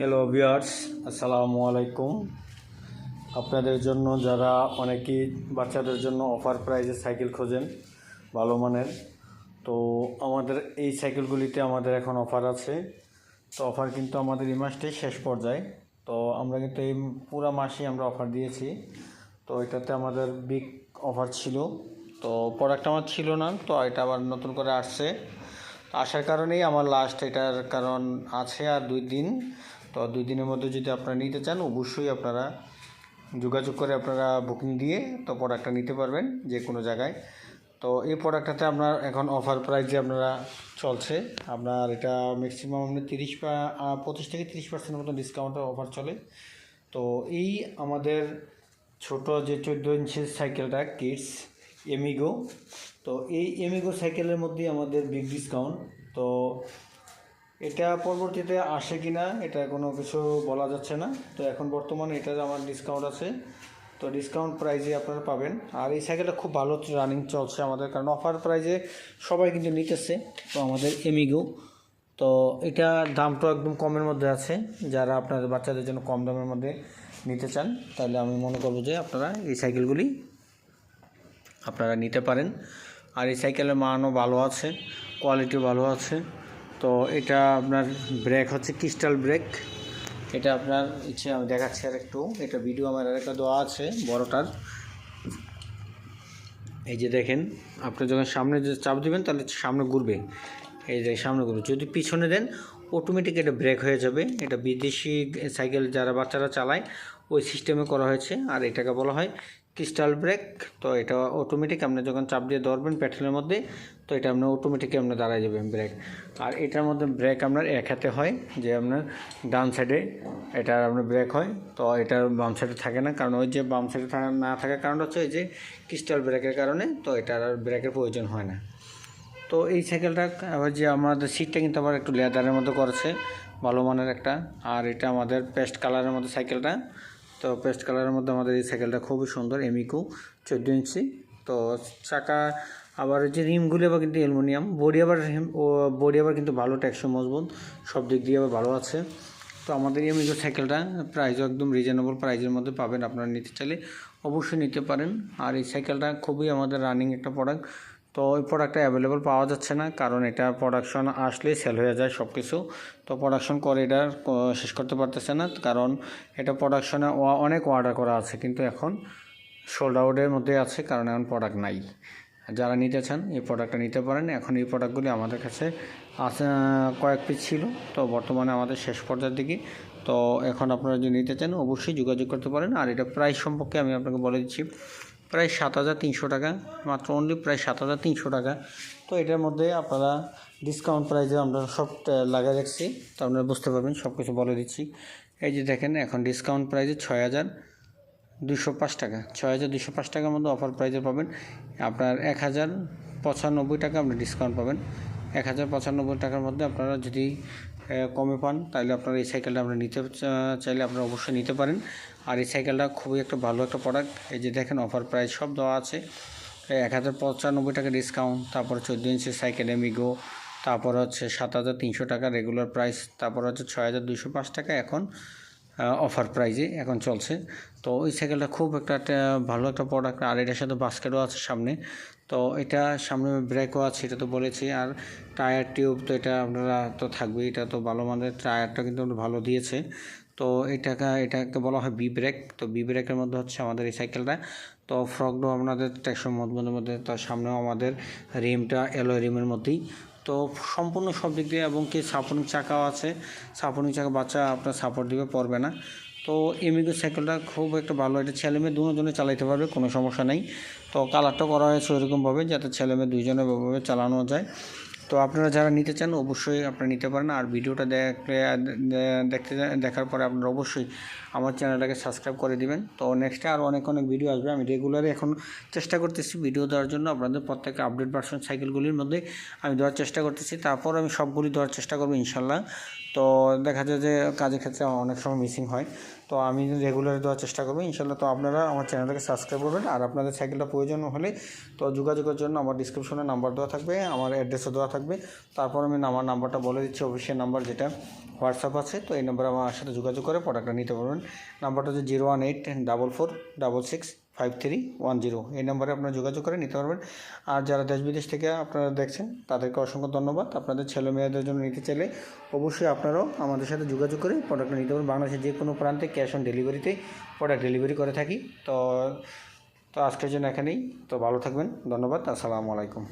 Hello viewers আসসালামু আলাইকুম আপনাদের জন্য যারা অনেকেই বাচ্চাদের জন্য অফার প্রাইজে সাইকেল খোঁজেন, ভালো মানের, তো আমাদের এই সাইকেলগুলিতে আমাদের এখন অফার আছে। তো অফার কিন্তু আমাদের এই মাসটাই শেষ পর্যায়ে। তো আমরা কিন্তু এই পুরো মাসেই আমরা অফার দিয়েছি। তো এটাতে আমাদের বিগ অফার ছিল। তো প্রোডাক্ট আমার ছিল না, তো এটা আবার নতুন করে আসছে। আসার কারণেই আমার লাস্ট এটার কারণ আছে আর দুই দিন। তো দুই দিনের মধ্যে যদি আপনারা নিতে চান, অবশ্যই আপনারা যোগাযোগ করে আপনারা বুকিং দিয়ে তো প্রোডাক্টটা নিতে পারবেন যে কোনো জায়গায়। তো এই প্রোডাক্টটাতে আপনার এখন অফার প্রাইসে আপনারা চলছে, আপনার এটা ম্যাক্সিমাম আপনি তিরিশ পঁচিশ থেকে তিরিশ পার্সেন্টের মতো ডিসকাউন্টের অফার চলে। তো এই আমাদের ছোট যে চোদ্দ ইঞ্চের সাইকেলটা কিডস এমিগো তো এই এমিগো সাইকেলের মধ্যে আমাদের বিগ ডিসকাউন্ট তো এটা পরবর্তীতে আসে কি না এটা কোনো কিছু বলা যাচ্ছে না। তো এখন বর্তমানে এটার আমার ডিসকাউন্ট আছে। তো ডিসকাউন্ট প্রাইজে আপনারা পাবেন। আর এই সাইকেলটা খুব ভালো রানিং চলছে আমাদের, কারণ অফার প্রাইজে সবাই কিন্তু নিতেছে। তো আমাদের এমিগো তো এটা দামটা একদম কমের মধ্যে আছে। যারা আপনাদের বাচ্চাদের জন্য কম দামের মধ্যে নিতে চান, তাহলে আমি মনে করব যে আপনারা এই সাইকেলগুলি আপনারা নিতে পারেন। আর এই সাইকেলের মানও ভালো আছে কোয়ালিটি ভালো আছে। তো এটা আপনার ব্রেক হচ্ছে ক্রিস্টাল ব্রেক এটা আপনার, ইচ্ছে, আমি দেখাচ্ছি আর একটু। এটা ভিডিও আমার আরেকটা দেওয়া আছে, বড়টার। এই যে দেখেন, আপনি যখন সামনে যে চাপ দেবেন, তাহলে সামনে ঘুরবে। এই যে সামনে ঘুরবে। যদি পিছনে দেন অটোমেটিক এটা ব্রেক হয়ে যাবে। এটা বিদেশি সাইকেল যারা বাচ্চারা চালায়, ওই সিস্টেমে করা হয়েছে। আর এটাকে বলা হয় ক্রিস্টাল ব্রেক তো এটা অটোমেটিক আপনি যখন চাপ দিয়ে ধরবেন পেট্রোলের মধ্যে, তো এটা আপনার অটোমেটিক আপনার দাঁড়ায় যাবেন ব্রেক আর এটার মধ্যে ব্রেক আপনার এক হাতে হয়, যে আপনার ডান সাইডে এটার আপনার ব্রেক হয়, তো এটার বাম সাইডে থাকে না, কারণ ওই যে বাম সাইডে না থাকার কারণ হচ্ছে ওই যে ক্রিস্টাল ব্রেকের কারণে, তো এটার আর ব্রেকের প্রয়োজন হয় না। তো এই সাইকেলটা আবার যে আমাদের সিটটা কিন্তু আবার একটু লেদারের মতো করেছে, ভালো মানের একটা, আর এটা আমাদের পেস্ট কালারের মধ্যে সাইকেলটা তো পেস্ট কালারের মধ্যে আমাদের এই সাইকেলটা খুবই সুন্দর এমিকো চোদ্দ ইঞ্চি। তো চাকা, আবার যে রিমগুলি আবার কিন্তু অ্যালুমিনিয়াম বডি আবার বডি আবার কিন্তু ভালো ট্যাক্সো মজবুত, সব দিক দিয়ে আবার ভালো আছে। তো আমাদের এমিগো সাইকেলটা প্রাইসও একদম রিজনেবল প্রাইজের মধ্যে পাবেন, আপনারা নিতে চাইলে অবশ্যই নিতে পারেন। আর এই সাইকেলটা খুবই আমাদের রানিং একটা প্রোডাক্ট তো ওই প্রোডাক্টটা অ্যাভেলেবল পাওয়া যাচ্ছে না, কারণ এটা প্রোডাকশন আসলে সেল হয়ে যায় সব কিছু তো প্রোডাকশন করে এটা শেষ করতে পারতেছে না, কারণ এটা প্রোডাকশনে অনেক অর্ডার করা আছে, কিন্তু এখন সোল্ড আউটের মধ্যে আছে, কারণ এখন প্রোডাক্ট নাই। যারা নিতে চান, এই প্রোডাক্টটা নিতে পারেন। এখন এই প্রোডাক্টগুলি আমাদের কাছে আছে কয়েক পিস ছিল, তো বর্তমানে আমাদের শেষ পর্যায়ের দিকে। তো এখন আপনারা যদি নিতে চান, অবশ্যই যোগাযোগ করতে পারেন। আর এটা প্রাইস সম্পর্কে আমি আপনাকে বলে দিচ্ছি। প্রায় সাত হাজার তিনশো টাকা, মাত্র অনলি প্রায় সাত হাজার তিনশো টাকা। তো এটার মধ্যে আপনারা ডিসকাউন্ট প্রাইসে আমরা সব লাগিয়ে রাখছি। তো আপনারা বুঝতে পারবেন, সব কিছু বলে দিচ্ছি। এই যে দেখেন, এখন ডিসকাউন্ট প্রাইসে ছয় হাজার দুশো পাঁচ টাকা। ছয় হাজার দুশো পাঁচ টাকার মধ্যে অফার প্রাইজে পাবেন। আপনার এক হাজার পঁচানব্বই টাকা আপনি ডিসকাউন্ট পাবেন। এক হাজার পঁচানব্বই টাকার মধ্যে আপনারা যদি কমে পান তাহলে আপনারা এই সাইকেলটা আপনারা নিতে চাইলে আপনারা অবশ্যই নিতে পারেন। আর এই সাইকেলটা খুবই একটা ভালো একটা প্রোডাক্ট এই যে দেখেন অফার প্রাইস সব দেওয়া আছে। এক হাজার পঁচানব্বই টাকা ডিসকাউন্ট তারপর চোদ্দ ইঞ্চি সাইকেল এমিগো তারপর হচ্ছে সাত হাজার তিনশো টাকা রেগুলার প্রাইস তারপর হচ্ছে ছয় হাজার দুশো পাঁচ টাকা এখন অফার প্রাইজে এখন চলছে। তো ওই সাইকেলটা খুব একটা ভালো একটা প্রোডাক্ট আর এটার সাথে বাস্কেটও আছে সামনে। তো এটা সামনে ব্রেকও আছে, এটা তো বলেছি। আর টায়ার টিউব তো এটা আপনারা তো থাকবেই, এটা তো ভালো মানের টায়ারটা কিন্তু ভালো দিয়েছে। তো এটাকে এটাকে বলা হয় বি ব্রেক তো বি ব্রেকের মধ্যে হচ্ছে আমাদের এই সাইকেলটা তো ফ্রকডো আপনাদের ট্যাক্সের মধ্যে মধ্যে তার সামনেও আমাদের রিমটা এলো রিমের মধ্যেই। তো সম্পূর্ণ সব দিক দিয়ে এবং কি সাপোর্টিং চাকাও আছে। সাপোর্টিং চাকা বাচ্চা আপনার সাপোর্ট দিবে, পড়বে না। তো এমিগো সাইকেলটা খুব একটা ভালো। এটা ছেলে মেয়ে দুজনে চালাইতে পারবে, কোনো সমস্যা নেই। তো কালারটা করা হয়েছে ওইরকমভাবে, যাতে ছেলে মেয়ে দুজনে চালানো যায়। তো আপনারা যারা নিতে চান, অবশ্যই আপনারা নিতে পারেন। আর ভিডিওটা দেখলে, দেখতে দেখার পরে আপনারা অবশ্যই আমার চ্যানেলটাকে সাবস্ক্রাইব করে দিবেন। তো নেক্সটে আরও অনেক অনেক ভিডিও আসবে। আমি রেগুলারই এখন চেষ্টা করতেছি ভিডিও দেওয়ার জন্য। আপনাদের প্রত্যেকটা আপডেট ভার্সন সাইকেলগুলির মধ্যে আমি দেওয়ার চেষ্টা করতেছি। তারপর আমি সবগুলি দেওয়ার চেষ্টা করব ইনশাল্লাহ তো দেখা যায় যে কাজের ক্ষেত্রে অনেক সময় মিসিং হয়। তো আমি রেগুলার দেওয়ার চেষ্টা করব ইনশাল্লাহ তো আপনারা আমার চ্যানেলটাকে সাবস্ক্রাইব করবেন। আর আপনাদের সাইকেলটা প্রয়োজন হলে তো যোগাযোগের জন্য আমার ডিসক্রিপশনে নাম্বার দেওয়া থাকবে, আমার অ্যাড্রেসও দেওয়া থাকবে। থাকবে। তারপর আমি আমার নাম্বারটা বলে দিচ্ছি অফিসিয়াল নাম্বার যেটা হোয়াটসঅ্যাপ আছে, তো এই নাম্বারে আমার সাথে যোগাযোগ করে প্রোডাক্টটা নিতে পারবেন। নাম্বারটা হচ্ছে zero one eight double four double six five three one zero এই নাম্বারে আপনারা যোগাযোগ করে নিতে পারবেন। আর যারা দেশ বিদেশ থেকে আপনারা দেখছেন, তাদেরকে অসংখ্য ধন্যবাদ। আপনাদের ছেলে মেয়েদের জন্য নিতে চাইলে অবশ্যই আপনারাও আমাদের সাথে যোগাযোগ করে প্রোডাক্টটা নিতে পারবেন। বাংলাদেশের যে কোনো প্রান্তে ক্যাশ অন ডেলিভারিতে প্রোডাক্ট ডেলিভারি করে থাকি। তো তো আজকের জন্য এখানেই। তো ভালো থাকবেন। ধন্যবাদ। আসসালামু আলাইকুম।